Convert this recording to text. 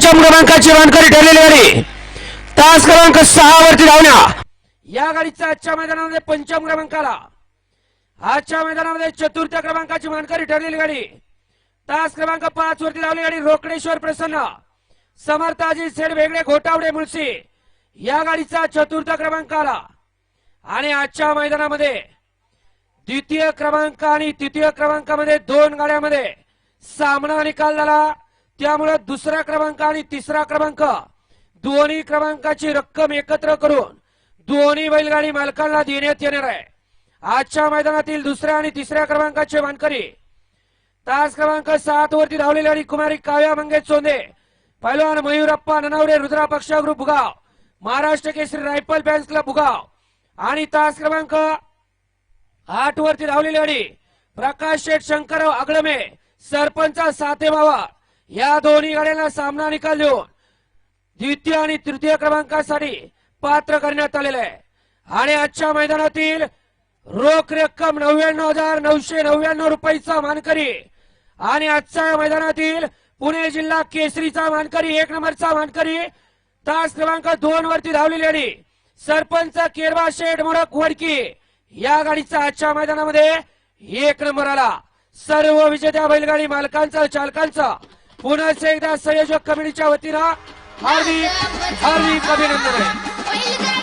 पंचम क्रमांकाची मानकरी ठरलेली गाडी. तास क्रमांक सहा वरती धावण्या. या गाडीचा आजच्या मैदानामध्ये पंचम क्रमांकाला. आजच्या मैदानामध्ये चतुर्थ क्रमांकाची मानकरी ठरलेली गाडी. तास क्रमांक पाच वरती धावली गाडी रोकडेश्वर प्रसन्न. समर्थाजी सेड वेगळे घोटावडे मुळशी. या गाडीचा चतुर्थ क्रमांक आला आणि आजच्या मैदानामध्ये द्वितीय क्रमांक आणि तृतीय क्रमांकामध्ये दोन गाड्यामध्ये सामना निकाल झाला. त्यामुळे दुसरा क्रमांक आणि तिसरा क्रमांक दोन्ही क्रमांकाची रक्कम एकत्र करून दोन्ही बैलगाडी मालकांना देण्यात येणार आहे. आजच्या मैदानातील दुसऱ्या आणि तिसऱ्या क्रमांकाचे मानकरी. तास क्रमांक सात वरती धावलेली आणि कुमारी काव्या मंगेश चोंदे पैलवान मयूरप्पा ननावडे रुद्रा पक्ष group Bhugaon Maharashtra Kesari rifle fans club Bhugaon आणि तास क्रमांक आठ वरती धावलेली गाडी प्रकाश शेठ शंकरराव अगडमे सरपंच साते या दोन्ही गाड्यांना सामना निकाल देऊन द्वितीय आणि तृतीय क्रमांकासाठी पात्र करण्यात आलेलं आहे. आणि आजच्या मैदानातील रोख रक्कम नव्याण्णव हजार नऊशे नव्याण्णव रुपयाचा मानकरी आणि आजच्या या मैदानातील पुणे जिल्हा केसरीचा मानकरी एक नंबरचा मानकरी तास क्रमांक दोन वरती धावलेली आणि सरपंच केरबा शेठ मोडक वडकी या गाडीचा आजच्या मैदानामध्ये एक नंबर आला. सर्व विजेत्या बैलगाडी मालकांचा चालकांचा पुन्हा एकदा संयोजक कमिटीच्या वतीनं हार्दिक हार्दिक अभिनंदन आहे.